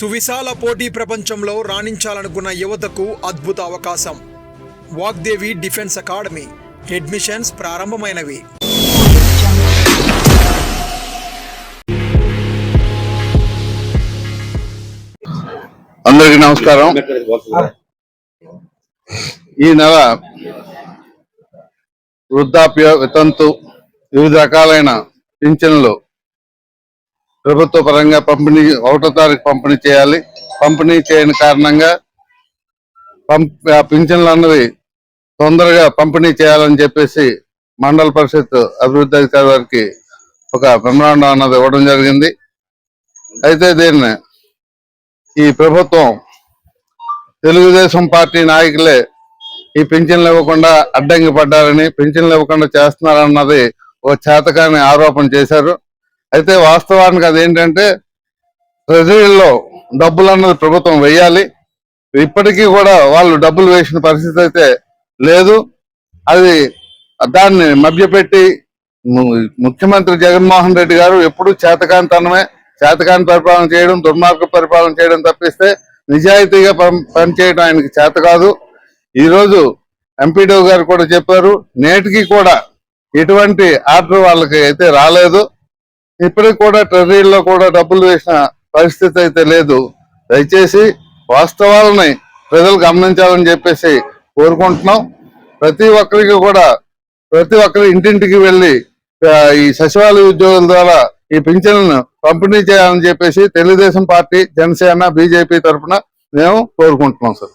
సువిశాల పోటీ ప్రపంచంలో రాణించాలనుకున్న యువతకు అద్భుత అవకాశం. Vagdevi defence academy. అడ్మిషన్స్ ప్రారంభమైనవి. అందరికీ నమస్కారం. ఈ నెల వృద్ధాప్య వితంతు వివిధ రకాలైన పింఛన్లు ప్రభుత్వ పరంగా పంపిణీ ఒకటో తారీఖు పంపిణీ చేయాలి. పంపిణీ చేయని కారణంగా ఆ పింఛన్లు అన్నది తొందరగా పంపిణీ చేయాలని చెప్పేసి మండల పరిషత్ అభివృద్ధి అధికారి వారికి ఒక మెమరాండం అన్నది ఇవ్వడం జరిగింది. అయితే దీన్ని ఈ ప్రభుత్వం తెలుగుదేశం పార్టీ నాయకులే ఈ పింఛన్లు ఇవ్వకుండా అడ్డంకి పడ్డారని పింఛన్లు ఇవ్వకుండా చేస్తున్నారన్నది ఒక చేతకాని ఆరోపణ చేశారు. అయితే వాస్తవానికి అదేంటంటే ట్రెజరీలో డబ్బులు అన్నది ప్రభుత్వం వేయాలి ఇప్పటికీ కూడా వాళ్ళు డబ్బులు వేసిన పరిస్థితి అయితే లేదు. అది దాన్ని మభ్యపెట్టి ముఖ్యమంత్రి జగన్మోహన్ రెడ్డి గారు ఎప్పుడు చేతకాంతనమే చేతకాని పరిపాలన చేయడం దుర్మార్గ పరిపాలన చేయడం తప్పిస్తే నిజాయితీగా పం- పనిచేయడం ఆయనకి చేత కాదు. ఈ రోజు గారు కూడా చెప్పారు నేటికి కూడా ఎటువంటి ఆర్డర్ వాళ్ళకి అయితే రాలేదు. ఇప్పటికి కూడా ట్రెజరీలో కూడా డబ్బులు వేసిన పరిస్థితి అయితే లేదు. దయచేసి వాస్తవాలని ప్రజలు గమనించాలని చెప్పేసి కోరుకుంటున్నాం. ప్రతి ఒక్కరికి కూడా ప్రతి ఒక్కరి ఇంటింటికి వెళ్ళి ఈ సచివాలయ ఉద్యోగుల ద్వారా ఈ పింఛన్లను పంపిణీ చేయాలని చెప్పేసి తెలుగుదేశం పార్టీ జనసేన బీజేపీ తరఫున మేము కోరుకుంటున్నాం సార్.